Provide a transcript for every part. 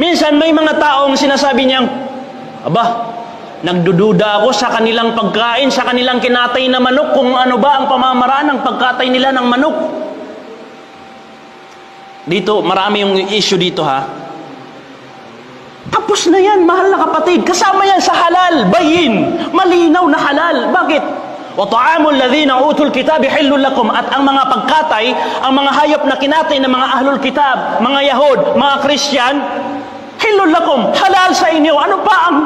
Minsan may mga taong sinasabi niyang, Aba, nagdududa ako sa kanilang pagkain, sa kanilang kinatay na manok, kung ano ba ang pamamaraan ng pagkatay nila ng manok. Dito, marami yung issue dito ha. Tapos na yan, mahal na kapatid. Kasama yan sa halal, bayin. Malinaw na halal. Bakit? وَطَعَامُ الَّذِينَ أُوتُوا الْكِتَابِ حِلٌّ لَكُمْ At ang mga pagkatay, ang mga hayop na kinatay ng mga ahlul kitab, mga Yahud, mga Christian, Hilul lakum, halal sa inyo. Ano pa ang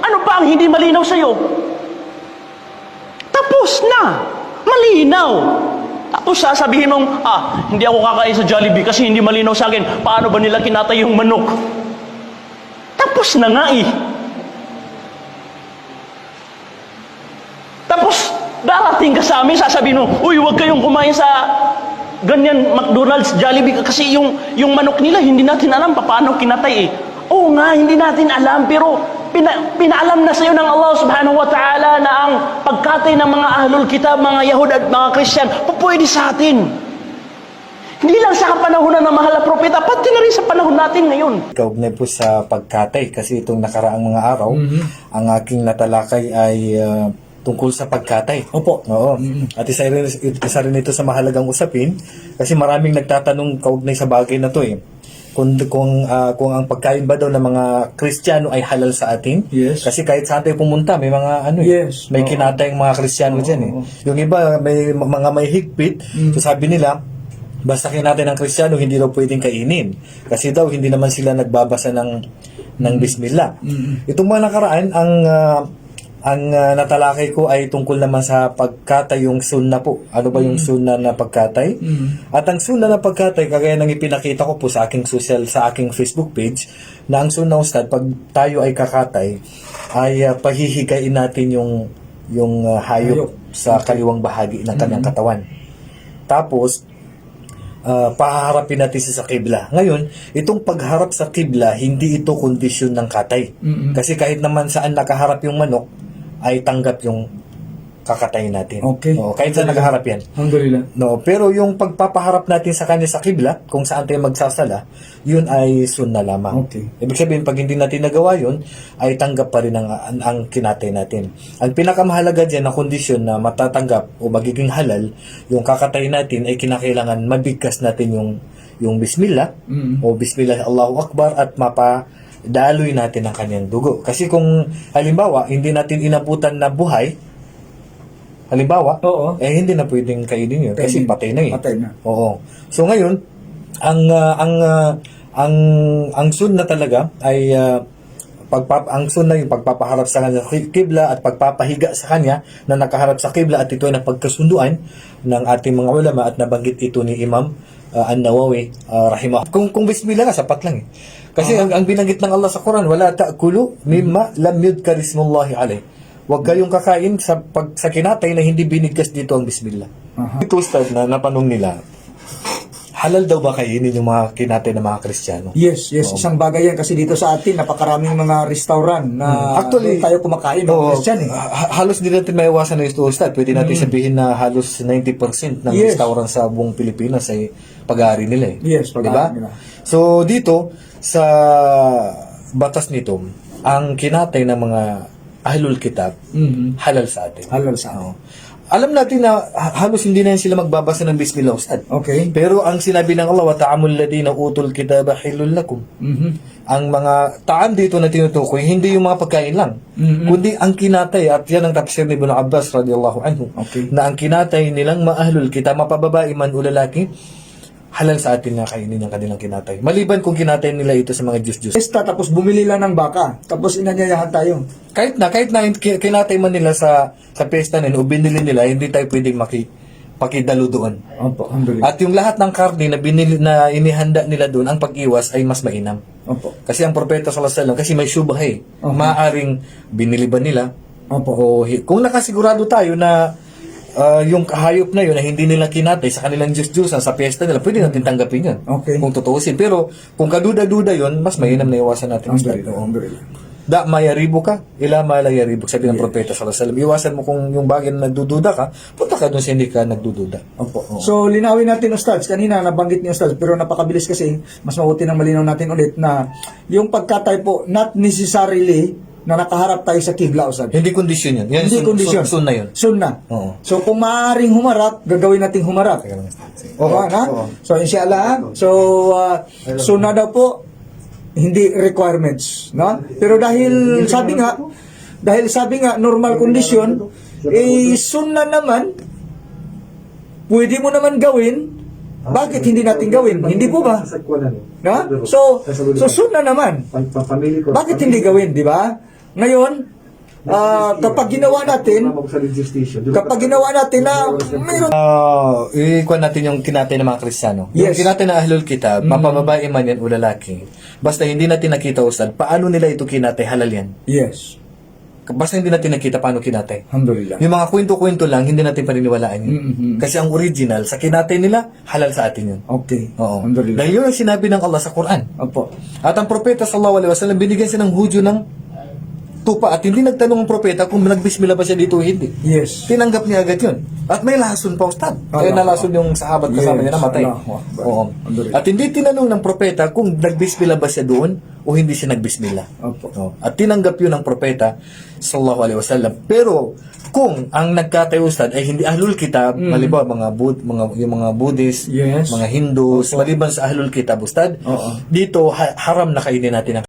ano pa ang hindi malinaw sa iyo? Tapos na. Malinaw. Tapos sasabihin mong, ah, hindi ako kakain sa Jollibee kasi hindi malinaw sa akin. Paano ba nila kinatay yung manok? Tapos na nga eh. Tapos, darating ka sa amin, sasabihin mo, uy, huwag kayong kumain sa ganyan McDonald's, Jollibee, kasi yung, yung manok nila, hindi natin alam pa paano kinatay eh. Oo nga, hindi natin alam, pero pina, pinaalam na sa iyo ng Allah subhanahu wa ta'ala na ang pagkatay ng mga ahlul kitab, mga Yahud at mga Christian, pupwede sa atin. Hindi lang sa kapanahonan ng mahal na propeta, pati na rin sa panahon natin ngayon. Kaugnay po sa pagkatay kasi itong nakaraang mga araw, ang aking natalakay ay ah, tungkol sa pagkatay. Opo. Oo. At isa rin, isa rin ito sa mahalagang usapin kasi maraming nagtatanong kaugnay sa bagay na to eh. Kung kung ah, kung ang pagkain ba daw ng mga Kristiyano ay halal sa atin? Yes. Kasi kahit saan tayo pumunta, may mga ano eh, Yes. may Oo. kinatay ang mga Kristiyano diyan eh. Yung iba may mga may higpit, so sabi nila basta kinatay ng Kristiyano hindi daw pwedeng kainin. Kasi daw hindi naman sila nagbabasa ng ng bismillah. Itong mga nakaraan ang ah, ang ah, natalakay ko ay tungkol naman sa pagkatay yung sunna po. Ano ba yung sunna na pagkatay? At ang sunna na pagkatay, kagaya ng ipinakita ko po sa aking social, sa aking Facebook page, na ang sunna ustad, pag tayo ay kakatay, ay ah, pahihigain natin yung yung ah, hayop Hayop. sa kaliwang bahagi ng kanyang katawan. Tapos, ah, pahaharapin natin siya sa kibla. Ngayon, itong pagharap sa kibla, hindi ito kondisyon ng katay. Mm-mm. Kasi kahit naman saan nakaharap yung manok, ay tanggap yung kakatayin natin. Okay. Oo, kahit saan nakaharap yan. Alhamdulillah. No, pero yung pagpapaharap natin sa kanya sa kibla, kung saan tayo magsasala, yun ay sunna lamang. Okay. Ibig sabihin, pag hindi natin nagawa yun, ay tanggap pa rin ang, ang, ang kinatay natin. Ang pinakamahalaga dyan na kondisyon na matatanggap o magiging halal, yung kakatay natin ay kinakailangan mabigkas natin yung yung bismillah Mm. o bismillah Allahu Akbar at mapa daloy natin ang kanyang dugo. Kasi kung halimbawa, hindi natin inabutan na buhay, halimbawa, Oo. eh hindi na pwedeng kainin yun kasi patay na eh. Patay na. Oo. So ngayon, ang ah, ang ah, ang ang sunna talaga ay ah, pagpap ang sunna yung pagpapaharap sa kanya sa kibla at pagpapahiga sa kanya na nakaharap sa kibla at ito ay napagkasunduan ng ating mga ulama at nabanggit ito ni Imam ah, An-Nawawi uh, rahimah. Kung kung bismillah ka sapat lang eh. Kasi ang, ang binanggit ng Allah sa Quran, wala ta'kulu mimma lam yudkar ismullahi alayh. Huwag kayong kakain sa pag sa kinatay na hindi binigkas dito ang bismillah. Aha. Ito ustad na napanong nila, halal daw ba kainin yung mga kinatay ng mga Kristiyano? Yes, yes. Isang bagay yan kasi dito sa atin, napakaraming mga restaurant na Actually, doon tayo kumakain ng Oo, Christian eh. ha- halos din natin maiwasan na ito, Ustad. Pwede natin sabihin na halos 90% ng Yes. restaurant sa buong Pilipinas ay pag-aari nila eh. Yes, pag-aari Diba? nila. So, dito, sa batas nito, ang kinatay ng mga ahlul kitab, Mhm. halal sa atin. Halal sa Oo. Alam natin na ha- halos hindi na sila magbabasa ng Bismillah, Ustad. Okay. Pero ang sinabi ng Allah, wa ta'amul ladina utul kitaba hilul lakum. Mhm. Ang mga taan dito na tinutukoy, hindi yung mga pagkain lang, Mhm. kundi ang kinatay at yan ang tafsir ni Ibn Abbas radiyallahu anhu. Okay. Na ang kinatay nilang maahlul kita mapababae man o lalaki, halal sa atin na kainin ang kanilang kinatay. Maliban kung kinatay nila ito sa mga Diyos-Diyos. Esta, tapos bumili lang ng baka. Tapos inanyayahan tayo. Kahit na, kahit na ki- kinatay man nila sa sa pesta nila o binili nila, hindi tayo pwedeng maki, pakidalo doon. Opo. At yung lahat ng karne na binili na inihanda nila doon, ang pag-iwas ay mas mainam. Opo. Kasi ang propeta alaihi wasallam kasi may syubha eh. Maaring binili ba nila? Opo. O kung nakasigurado tayo na ah, yung kahayop na yun na hindi nila kinatay sa kanilang Diyos-Diyos sa piyesta nila, pwede natin tanggapin yun. Okay. Kung tutuusin. Pero kung kaduda-duda yun, mas mainam na iwasan natin. Alhamdulillah. Alhamdulillah. Da mayaribo ka, ila malayaribo. Sabi ng propeta sallallahu alaihi wasallam, iwasan mo kung yung bagay na nagdududa ka, punta ka doon sa hindi ka nagdududa. Opo. So, linawin natin, Ustads. Kanina, nabanggit ni Ustads, pero napakabilis kasi, mas mabuti nang malinaw natin ulit na yung pagkatay po, not necessarily na nakaharap tayo sa kibla, Ustads. Hindi kondisyon yun. Yan, Hindi sun- kondisyon. sun- sunna yun. Sunna. Oo. So, kung maaaring humarap, gagawin nating humarap. Oo, Oo, na? oo. So, inshallah. So, uh, sunna daw po, hindi requirements. No? Pero dahil, sabi nga, dahil sabi nga, normal condition, eh, sunna naman, pwede mo naman gawin, bakit hindi natin gawin? Hindi po ba? No? So, so sunna naman. Bakit hindi gawin, di ba? Ngayon, ah, kapag ginawa natin, kapag ginawa natin na mayroon Ah, ikuha natin yung kinatay ng mga Kristiyano. Yung Yes. Mm-hmm. kinatay ng Ahlul Kitab, mapababae man yan o lalaki. Basta hindi natin nakita ustad, paano nila ito kinatay, halal yan. Yes. Basta hindi natin nakita paano kinatay. Alhamdulillah. Yung mga kwento-kwento lang, hindi natin paniniwalaan yun. Mhm. Kasi ang original, sa kinatay nila, halal sa atin yun. Okay. Oo. Alhamdulillah. Dahil yun ang sinabi ng Allah sa Quran. Opo. At ang propeta sallallahu alaihi wasallam binigyan siya ng hudyo ng tupa at hindi nagtanong ang propeta kung nagbismila ba siya dito o hindi. Yes. Tinanggap niya agad yun. At may lason pa ustad. Kaya nalason yung sahabat kasama Yes. niya namatay. Oo. At hindi tinanong ng propeta kung nagbismila ba siya doon o hindi siya nagbismila. Opo. At tinanggap yun ng propeta sallallahu alaihi wasallam. Pero kung ang nagkatay ustad ay hindi ahlul kitab, maliban mga Bud, mga yung mga Buddhist, Yes. mga Hindus, maliban sa ahlul kitab ustad, Oo. dito ha- haram na kainin natin ang